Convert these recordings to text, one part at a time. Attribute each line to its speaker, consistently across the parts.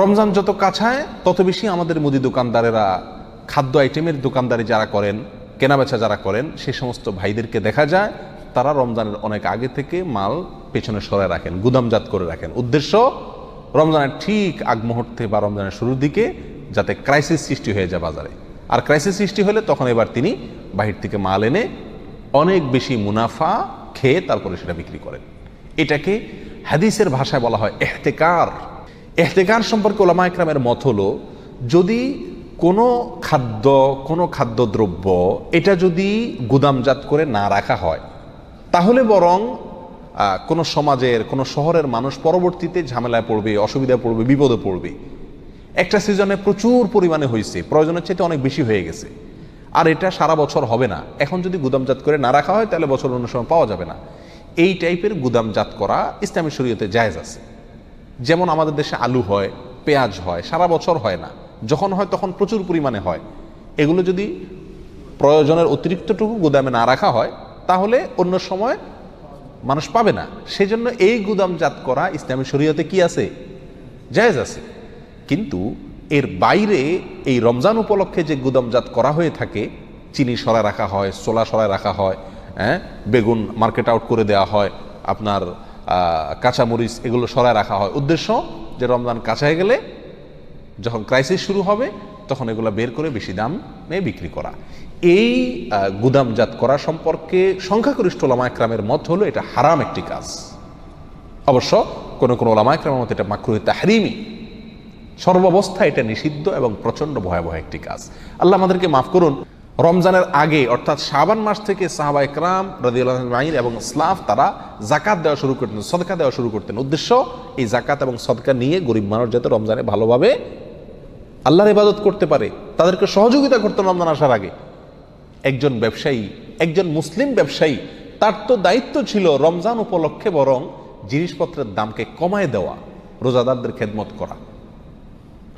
Speaker 1: রমজান যত কাছায়, তত বেশি আমাদের মুদি দোকানদারেরা খাদ্য আইটেমের দোকানদারি যারা করেন, কেনাবেচা যারা করেন, সে সমস্ত ভাইদেরকে দেখা যায়, তারা রমজানের অনেক আগে থেকে মাল পেছনে সরায় রাখেন, গুদামজাত করে রাখেন। উদ্দেশ্য, রমজানের ঠিক আগ মুহূর্তে বা রমজানের শুরুর দিকে যাতে ক্রাইসিস সৃষ্টি হয়ে যায় বাজারে। আর ক্রাইসিস সৃষ্টি হলে তখন এবার তিনি বাহির থেকে মাল এনে অনেক বেশি মুনাফা খেয়ে তারপরে সেটা বিক্রি করেন। এটাকে হাদিসের ভাষায় বলা হয় এহতেকার। এহতেকার সম্পর্কে ওলামা একরামের মত হলো, যদি কোনো খাদ্য, কোনো খাদ্যদ্রব্য এটা যদি গুদামজাত করে না রাখা হয়, তাহলে বরং কোনো সমাজের, কোনো শহরের মানুষ পরবর্তীতে ঝামেলায় পড়বে, অসুবিধায় পড়বে, বিপদে পড়বে। একটা সিজনে প্রচুর পরিমাণে হয়েছে প্রয়োজনের চাইতে অনেক বেশি হয়ে গেছে। আর এটা সারা বছর হবে না। এখন যদি গুদামজাত করে না রাখা হয়, তাহলে বছর অন্য সময় পাওয়া যাবে না। এই টাইপের গুদামজাত করা ইসলামী শরীয়তে জায়েজ আছে। যেমন আমাদের দেশে আলু হয়, পেঁয়াজ হয়, সারা বছর হয় না। যখন হয় তখন প্রচুর পরিমাণে হয়। এগুলো যদি প্রয়োজনের অতিরিক্তটুকু গুদামে না রাখা হয়, তাহলে অন্য সময় মানুষ পাবে না। সেজন্য এই গুদামজাত করা ইসলামী শরীয়তে কি আছে? জায়েজ আছে। কিন্তু এর বাইরে এই রমজান উপলক্ষে যে গুদামজাত করা হয়ে থাকে, চিনি সরায় রাখা হয় সোলা সরায় রাখা হয় হ্যাঁ বেগুন মার্কেট আউট করে দেওয়া হয়, আপনার কাঁচামরিচ এগুলো সরায় রাখা হয়। উদ্দেশ্য যে রমজান কাছায় গেলে যখন ক্রাইসিস শুরু হবে, তখন এগুলো বের করে বেশি দামে বিক্রি করা। এই গুদামজাত করা সম্পর্কে সংখ্যাগরিষ্ঠ ওলামা একরামের মত হলো এটা হারাম একটি কাজ। অবশ্য কোন কোন ওলামা একরামের মত এটা মাকরুহ তাহরিমি সর্বাবস্থা এটা নিষিদ্ধ এবং প্রচণ্ড ভয়াবহ একটি কাজ। আল্লাহ আমাদেরকে মাফ করুন রমজানের আগে, অর্থাৎ শাবান মাস থেকে সাহাবা একরাম রদিউল্লাহমাইন এবং স্লাফ তারা জাকাত দেওয়া শুরু করতেন, সদকা দেওয়া শুরু করতেন। উদ্দেশ্য, এই জাকাত এবং সদকা নিয়ে গরিব মানুষ যাতে রমজানে ভালোভাবে আল্লাহর ইবাদত করতে পারে, তাদেরকে সহযোগিতা করতেন রমজান আসার আগে। একজন ব্যবসায়ী, একজন মুসলিম ব্যবসায়ী, তার তো দায়িত্ব ছিল রমজান উপলক্ষে বরং জিনিসপত্রের দামকে কমায় দেওয়া, রোজাদারদের খেদমত করা।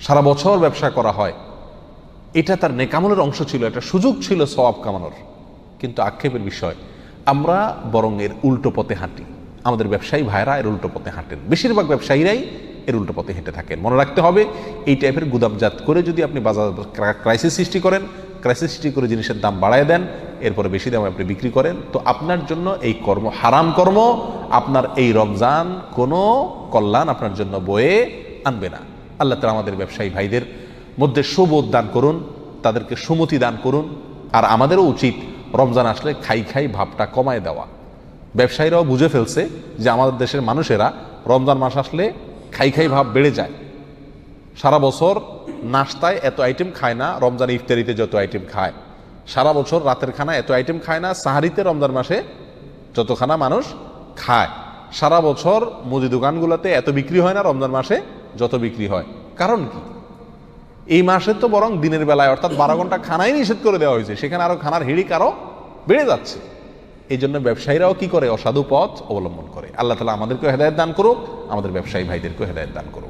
Speaker 1: সারা বছর ব্যবসা করা হয়। এটা তার নেকামলের অংশ ছিল, এটা সুযোগ ছিল সওয়াব কামানোর। কিন্তু আক্ষেপের বিষয়, আমরা বরং এর উল্টো পথে হাঁটি। আমাদের ব্যবসায়ী ভাইরা এর উল্টো পথে হাঁটেন। বেশিরভাগ ব্যবসায়ীরাই এর উল্টো পথে হেঁটে থাকেন। মনে রাখতে হবে, এই টাইপের গুদামজাত করে যদি আপনি বাজার ক্রাইসিস সৃষ্টি করেন ক্রাইসিস সৃষ্টি করে জিনিসের দাম বাড়ায় দেন, এরপরে বেশি দামে আপনি বিক্রি করেন, তো আপনার জন্য এই কর্ম হারাম কর্ম, আপনার এই রমজান কোনো কল্যাণ আপনার জন্য বয়ে আনবে না। আল্লাহ তালা আমাদের ব্যবসায়ী ভাইদের মধ্যে সুবোধ দান করুন, তাদেরকে সুমতি দান করুন, আর আমাদেরও উচিত রমজান আসলে খাই খাই ভাবটা কমায় দেওয়া। ব্যবসায়ীরাও বুঝে ফেলছে যে আমাদের দেশের মানুষেরা রমজান মাস আসলে খাই খাই ভাব বেড়ে যায়। সারা বছর নাস্তায় এত আইটেম খায় না, রমজান ইফতারিতে যত আইটেম খায়। সারা বছর রাতের খানা এত আইটেম খায় না, সাহারিতে রমজান মাসে যতখানা মানুষ খায়। সারা বছর মুদি দোকানগুলোতে এত বিক্রি হয় না, রমজান মাসে যত বিক্রি হয়। কারণ কি? এই মাসে তো বরং দিনের বেলায়, অর্থাৎ বারো ঘণ্টা খানাই নিষেধ করে দেওয়া হয়েছে। সেখানে আরও খানার হিড়িক আরও বেড়ে যাচ্ছে। এই জন্য ব্যবসায়ীরাও কি করে? অসাধু পথ অবলম্বন করে। আল্লাহ তালা আমাদেরকেও হেদায়ত দান করুক, আমাদের ব্যবসায়ী ভাইদেরকেও হেদায়ত দান করুক।